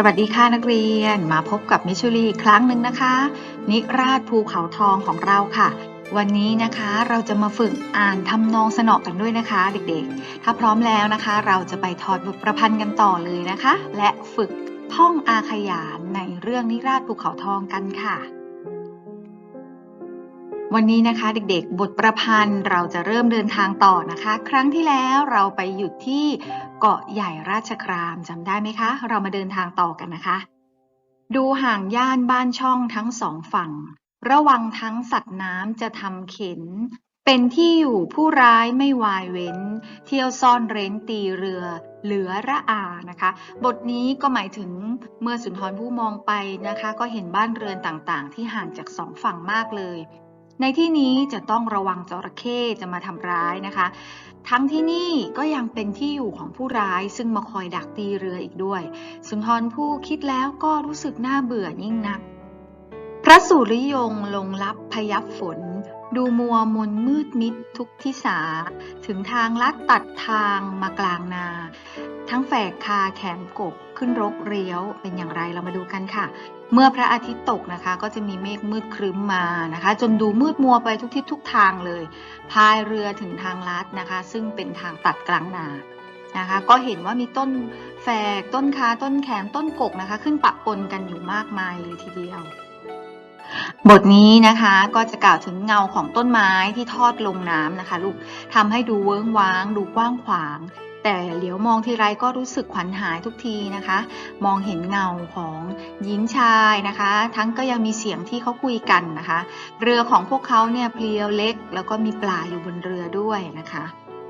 สวัสดีค่ะนักเรียนมาพบกับมิชลีอีกครั้งหนึ่งนะคะ นิราชภูเขาทองของเราค่ะ วันนี้นะคะเราจะมาฝึกอ่านทำนองสนอกันด้วยนะคะ เด็กๆ ถ้าพร้อมแล้วนะคะ เราจะไปถอดบทประพันธ์กันต่อเลยนะคะ และฝึกท่องอาขยานในเรื่องนิราชภูเขาทองกันค่ะ วันนี้นะคะเด็กๆ บทประพันธ์เราจะเริ่มเดินทางต่อนะคะ ครั้งที่แล้วเราไปหยุดที่เกาะใหญ่ราชครามจำได้ไหมคะ เรามาเดินทางต่อกันนะคะ ดูห่างย่านบ้านช่องทั้งสองฝั่ง ระวังทั้งสัตว์น้ำจะทำเข็น เป็นที่อยู่ผู้ร้ายไม่วายเว้น เที่ยวซ่อนเร้นตีเรือเหลือระอานะคะ บทนี้ก็หมายถึงเมื่อสุนทรผู้มองไปนะคะ ก็เห็นบ้านเรือนต่างๆ ที่ห่างจากสองฝั่งมากเลย ในที่นี้จะต้องระวังจระเข้จะมาทำร้ายนะคะ ทั้งที่นี่ก็ยังเป็นที่อยู่ของผู้ร้ายซึ่งมาคอยดักตีเรืออีกด้วย สุนทรผู้คิดแล้วก็รู้สึกน่าเบื่อยิ่งนัก พระสุริยงลงรับพยับฝน ดูมัวมนมืดมิดทุกทิศา ถึงทางลัดตัดทางมากลางนา ทั้งแฝกคาแขมกบขึ้นรกเรียวเป็นอย่างไรเรามาดูกันค่ะ เมื่อพระอาทิตย์ตกนะคะ ก็จะมีเมฆมืดครึ้มมานะคะ จนดูมืดมัวไปทุกทิศทุกทางเลย พายเรือถึงทางลัดนะคะ ซึ่งเป็นทางตัดกลางนานะคะ ก็เห็นว่ามีต้นแฝกต้นคาต้นแขมต้นกกนะคะ ขึ้นปะปนกันอยู่มากมายเลยทีเดียวบทนี้นะคะก็จะกล่าวถึงเงาของต้นไม้ที่ทอดลงน้ำนะคะ ลูกทำให้ดูเวิ้งว้าง ดูกว้างขวาง แต่เหลียวมองทีไรก็รู้สึกขวัญหายทุกทีนะคะ มองเห็นเงาของหญิงชายนะคะ ทั้งก็ยังมีเสียงที่เขาคุยกันนะคะ เรือของพวกเขาเนี่ยเพลียวเล็ก แล้วก็มีปลาอยู่บนเรือด้วยนะคะ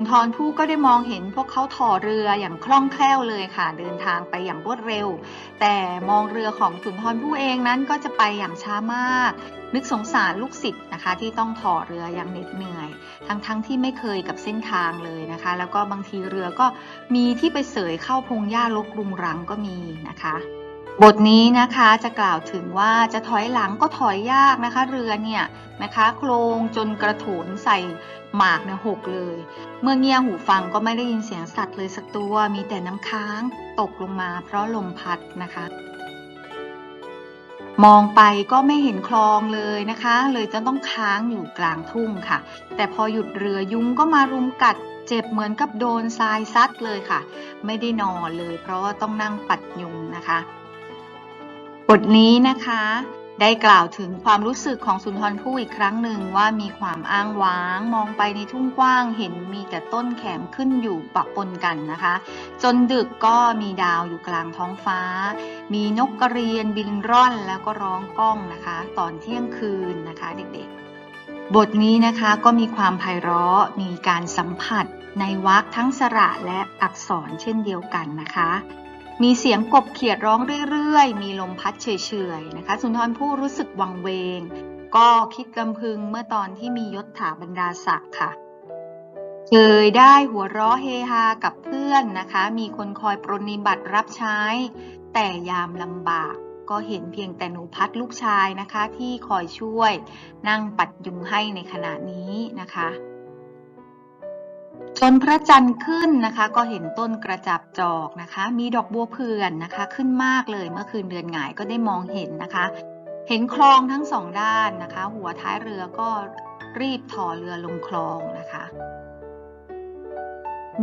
ทรผู้ก็ได้มองเห็นพวกเขาถ่อเรืออย่างคล่องแคล่วเลยค่ะ เดินทางไปอย่างรวดเร็ว แต่มองเรือของสุนทรผู้เองนั้นก็จะไปอย่างช้ามาก นึกสงสารลูกศิษย์นะคะ ที่ต้องถ่อเรืออย่างเหน็ดเหนื่อย ทั้งๆทที่ไม่เคยกับเส้นทางเลยนะคะ แล้วก็บางทีเรือก็มีที่ไปเสยเข้าพงหญ้ารกรุงรังก็มีนะคะ บทนี้นะคะจะกล่าวถึงว่าจะถอยหลังก็ถอยยากนะคะ เรือเนี่ยนะคะโครงจนกระโถนใส่หมากเนี่ยหกเลย เมื่อเงี่ยหูฟังก็ไม่ได้ยินเสียงสัตว์เลยสักตัวมีแต่น้ำค้างตกลงมาเพราะลมพัดนะคะ มองไปก็ไม่เห็นคลองเลยนะคะ เลยจะต้องค้างอยู่กลางทุ่งค่ะ แต่พอหยุดเรือยุงก็มารุมกัดเจ็บเหมือนกับโดนทรายซัดเลยค่ะ ไม่ได้นอนเลย เพราะว่าต้องนั่งปัดยุงนะคะ บทนี้นะคะได้กล่าวถึงความรู้สึกของสุนทรภู่อีกครั้งหนึ่งว่ามีความอ้างว้าง มองไปในทุ่งกว้างเห็นมีแต่ต้นแขมขึ้นอยู่ปะปนกันนะคะ จนดึกก็มีดาวอยู่กลางท้องฟ้า มีนกกระเรียนบินร่อนแล้วก็ร้องก้องนะคะ ตอนเที่ยงคืนนะคะเด็กๆ บทนี้นะคะก็มีความไพเราะมีการสัมผัสในวรรคทั้งสระและอักษรเช่นเดียวกันนะคะ มีเสียงกบเขียดร้องเรื่อยๆ มีลมพัดเฉยๆนะคะ สุนทรผู้รู้สึกวังเวง ก็คิดกำพึงเมื่อตอนที่มียศถาบรรดาศักดิ์ค่ะ เคยได้หัวเราะเฮฮากับเพื่อนนะคะ มีคนคอยปรนนิบัติรับใช้ แต่ยามลำบากก็เห็นเพียงแต่หนูพัดลูกชายนะคะที่คอยช่วยนั่งปัดยุงให้ในขณะนี้นะคะ จนพระจันทร์ขึ้นนะคะ ก็เห็นต้นกระจับจอกนะคะ มีดอกบัวเพื่อนนะคะ ขึ้นมากเลยเมื่อคืนเดือนหงายก็ได้มองเห็นนะคะ เห็นคลองทั้งสองด้านนะคะ หัวท้ายเรือก็รีบถอเรือลงคลองนะคะ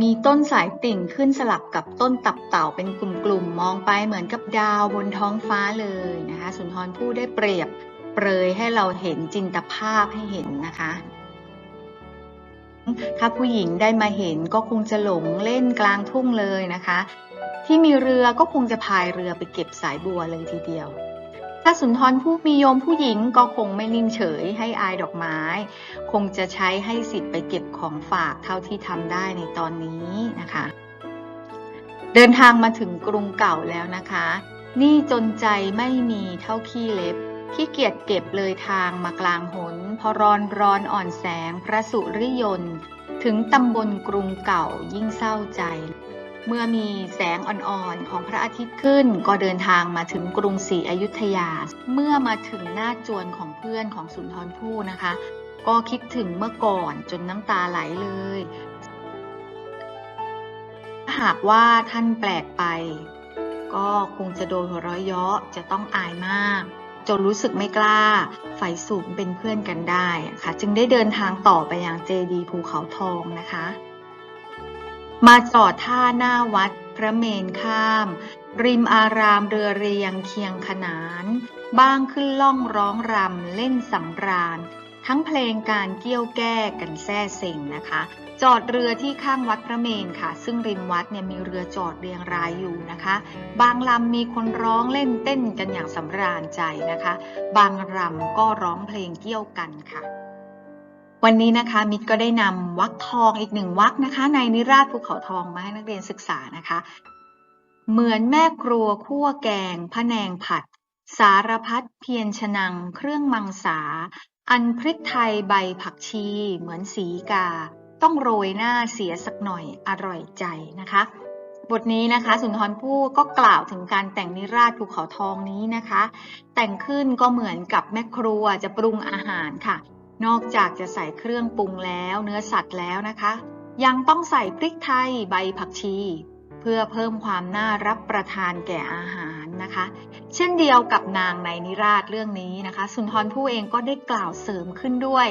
มีต้นสายติ่งขึ้นสลับกับต้นตับเต่าเป็นกลุ่มๆมองไปเหมือนกับดาวบนท้องฟ้าเลยนะคะ สุนทรผู้ได้เปรียบเปรยให้เราเห็นจินตภาพให้เห็นนะคะ ถ้าผู้หญิงได้มาเห็นก็คงจะหลงเล่นกลางทุ่งเลยนะคะ ที่มีเรือก็คงจะพายเรือไปเก็บสายบัวเลยทีเดียวถ้าสุนทรผู้มีโยมผู้หญิงก็คงไม่นิ่งเฉยให้อายดอกไม้ คงจะใช้ให้สิทธิ์ไปเก็บของฝากเท่าที่ทำได้ในตอนนี้นะคะ เดินทางมาถึงกรุงเก่าแล้วนะคะ นี่จนใจไม่มีเท่าขี้เล็บ ขี้เกียจเก็บเลยทางมากลางหน พอร้อนร้อนอ่อนแสงพระสุริยนถึงตำบลกรุงเก่ายิ่งเศร้าใจ เมื่อมีแสงอ่อนๆของพระอาทิตย์ขึ้น ก็เดินทางมาถึงกรุงศรีอยุธยา เมื่อมาถึงหน้าจวนของเพื่อนของสุนทรภู่นะคะ ก็คิดถึงเมื่อก่อนจนน้ำตาไหลเลย หากว่าท่านแปลกไป ก็คงจะโดนหัวเราะเยาะจะต้องอายมาก จนรู้สึกไม่กล้าไฟสูงเป็นเพื่อนกันได้ค่ะ จึงได้เดินทางต่อไปยังเจดีภูเขาทองนะคะ มาจอดท่าหน้าวัดพระเมนข้าม ริมอารามเรือเรียงเคียงขนาน บ้างขึ้นล่องร้องรำเล่นสำราญ ทั้งเพลงการเกี้ยวแก้กันแซ่เซ็งนะคะ จอดเรือที่ข้างวัดพระเมนค่ะ ซึ่งริมวัดเนี่ยมีเรือจอดเรียงรายอยู่นะคะ บางลำมีคนร้องเล่นเต้นกันอย่างสำราญใจนะคะ บางรำก็ร้องเพลงเกี่ยวกันค่ะวันนี้นะคะมิตรก็ได้นำวักทองอีกหนึ่งวักนะคะ ในนิราศภูเขาทองมาให้นักเรียนศึกษานะคะ เหมือนแม่ครัวคั่วแกงพะแนงผัด สารพัดเพียรชนัง เครื่องมังสา อันพริกไทยใบผักชีเหมือนสีกา ต้องโรยหน้าเสียสักหน่อยอร่อยใจนะคะ บทนี้นะคะสุนทรภู่ก็กล่าวถึงการแต่งนิราศภูเขาทองนี้นะคะ แต่งขึ้นก็เหมือนกับแม่ครัวจะปรุงอาหารค่ะ นอกจากจะใส่เครื่องปรุงแล้วเนื้อสัตว์แล้วนะคะ ยังต้องใส่พริกไทยใบผักชี เพื่อเพิ่มความน่ารับประทานแก่อาหาร นะคะ เช่นเดียวกับนางในนิราศเรื่องนี้นะคะ สุนทรภู่เองก็ได้กล่าวเสริมขึ้นด้วย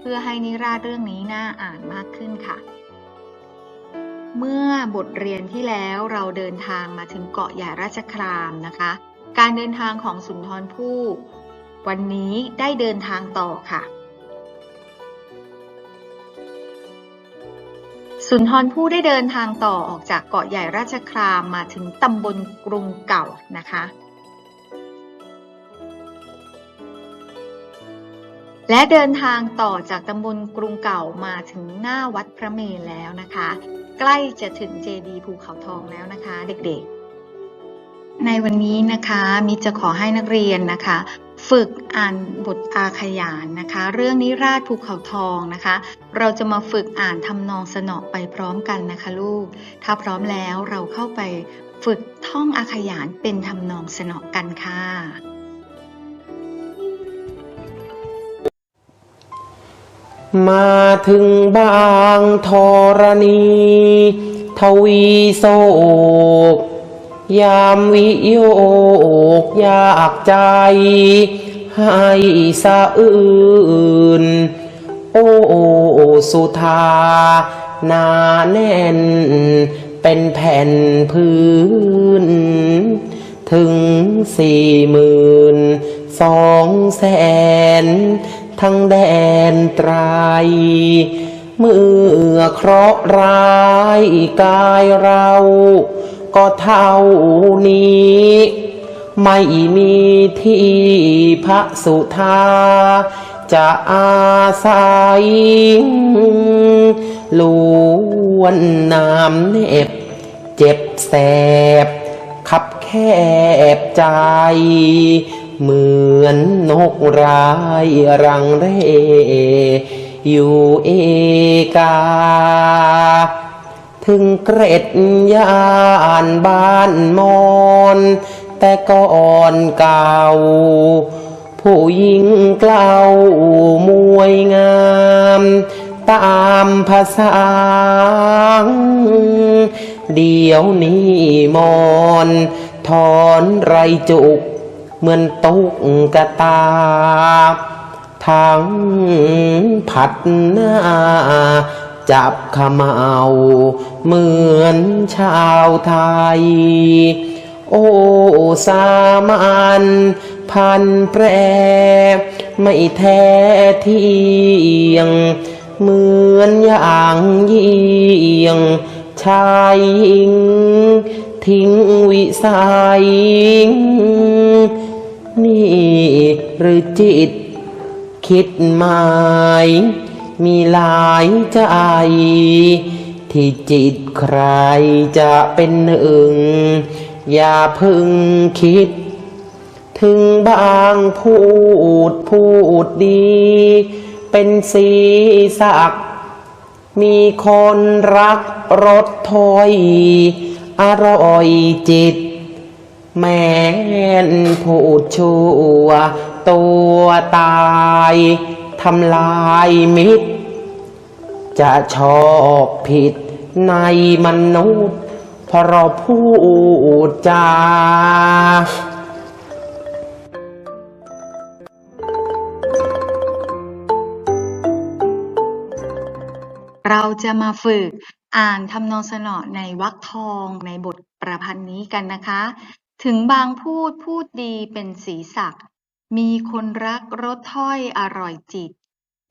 เพื่อให้นิราศเรื่องนี้น่าอ่านมากขึ้นค่ะ เมื่อบทเรียนที่แล้วเราเดินทางมาถึงเกาะใหญ่ราชครามนะคะ การเดินทางของสุนทรภู่วันนี้ได้เดินทางต่อค่ะ สุนทรภู่ได้เดินทางต่อออกจากเกาะใหญ่ราชครามมาถึงตำบลกรุงเก่านะคะ และเดินทางต่อจากตำบลกรุงเก่ามาถึงหน้าวัดพระเมรุแล้วนะคะ ใกล้จะถึงเจดีภูเขาทองแล้วนะคะ เด็กๆ ในวันนี้นะคะมิจะขอให้นักเรียนนะคะ ฝึกอ่านบทอาขยานนะคะ เรื่องนิราศภูเขาทองนะคะ เราจะมาฝึกอ่านทำนองสนอไปพร้อมกันนะคะลูก ถ้าพร้อมแล้วเราเข้าไปฝึกท่องอาขยานเป็นทำนองสนอกันค่ะ มาถึงบางธรณี ทวีโศก ยามวิโยกยากใจ ให้สะอื่น โอ้สุธานาแน่น เป็นแผ่นพื้น ถึงสี่หมื่นสองแสน ทั้งแดนไตรเมื่อเคราะห์ร้ายกายเรา ก็เท่านี้ ไม่มีที่พระสุธาจะอาศัยล้วนน้ำเน็บ เจ็บแสบ ขับแคบใจ เหมือนนกร้ายรังเรอยู่เอกา ถึงเกร็ดยานบ้านมอนแต่ก่อนเก่า ผู้หญิงเกล้ามวยงาม ตามภาษา เดี๋ยวนี้มอนถอนไรจุก เหมือนตุกกะตา ทั้งผัดหน้า จับขมเอาเหมือนชาวไทย โอ้สามันพันแปร ไม่แท้เที่ยง เหมือนอย่างยิ่งชายหญิง ทิ้งวิสัย นี่หรือจิตคิดหมาย มีหลายใจ ที่จิตใครจะเป็นหนึ่ง อย่าพึงคิด ถึงบางพูดพูดดี เป็นสีสัก มีคนรักรถถอยอร่อยจิต แม้นพูดชั่วตัวตาย ทำลายมิตร จะชอบผิดในมนุษย์พอเราพูดจาเราจะมาฝึกอ่านทำนองสนอในวรรคทองในบทประพันธ์นี้กันนะคะ ถึงบางพูดพูดดีเป็นสีสัก มีคนรักรสถ้อยอร่อยจิต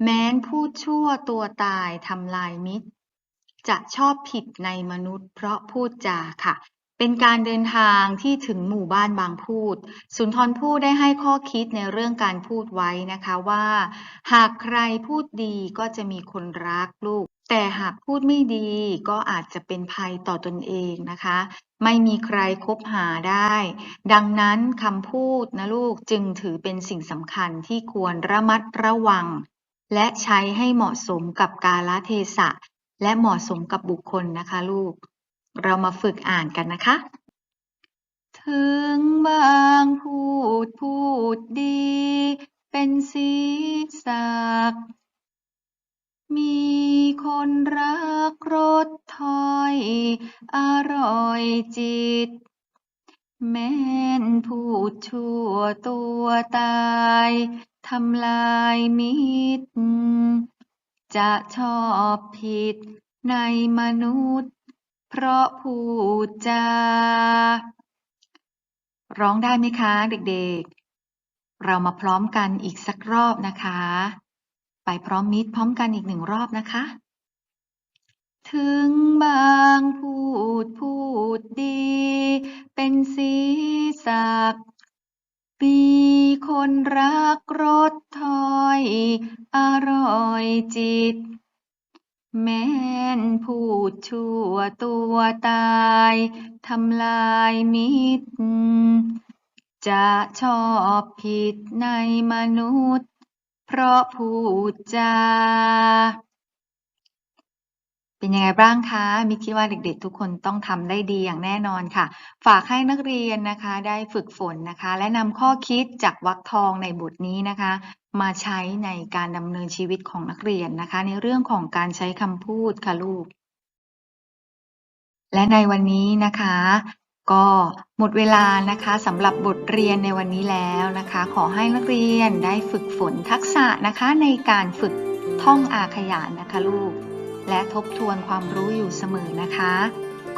แม้นพูดชั่วตัวตายทำลายมิตร จะชอบผิดในมนุษย์ เพราะพูดจาค่ะ เป็นการเดินทางที่ถึงหมู่บ้านบางพูด สุนทรภู่ได้ให้ข้อคิดในเรื่องการพูดไว้นะคะว่า หากใครพูดดีก็จะมีคนรักลูก แต่หากพูดไม่ดีก็อาจจะเป็นภัยต่อตนเองนะคะ ไม่มีใครคบหาได้ ดังนั้นคำพูดนะลูกจึงถือเป็นสิ่งสำคัญที่ควรระมัดระวัง และใช้ให้เหมาะสมกับกาลเทศะ และเหมาะสมกับบุคคลนะคะลูก เรามาฝึกอ่านกันนะคะ ถึงบางพูดพูดดี เป็นสีสัก มีคนรักรสถ้อยอร่อยจิต แม้นพูดชั่วตัวตายทำลายมิตร จะชอบผิดในมนุษย์ เพราะพูดจา ร้องได้ไหมคะเด็กๆ เรามาพร้อมกันอีกสักรอบนะคะ ไปพร้อมมิตรพร้อมกันอีกหนึ่งรอบนะคะ ถึงบางพูดพูดดี เป็นสีสักมีคนรักรสถอย อร่อยจิต แม้นพูดชั่วตัวตายทำลายมิตร จะชอบผิดในมนุษย์ เพราะพูดจาเป็นยังไงบ้างคะมิคิดว่าเด็กๆ ทุกคนต้องทำได้ดีอย่างแน่นอนค่ะ ฝากให้นักเรียนนะคะได้ฝึกฝนนะคะ และนำข้อคิดจากวรรคทองในบทนี้นะคะ มาใช้ในการดำเนินชีวิตของนักเรียนนะคะ ในเรื่องของการใช้คำพูดค่ะลูก และในวันนี้นะคะ ก็หมดเวลานะคะสำหรับบทเรียนในวันนี้แล้วนะคะ ขอให้นักเรียนได้ฝึกฝนทักษะนะคะในการฝึกท่องอาขยานนะคะลูก และทบทวนความรู้อยู่เสมอนะคะ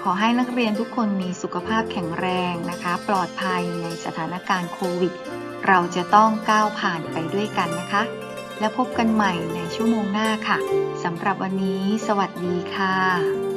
ขอให้นักเรียนทุกคนมีสุขภาพแข็งแรงนะคะ ปลอดภัยในสถานการณ์โควิด เราจะต้องก้าวผ่านไปด้วยกันนะคะ และพบกันใหม่ในชั่วโมงหน้าค่ะสำหรับวันนี้ สวัสดีค่ะ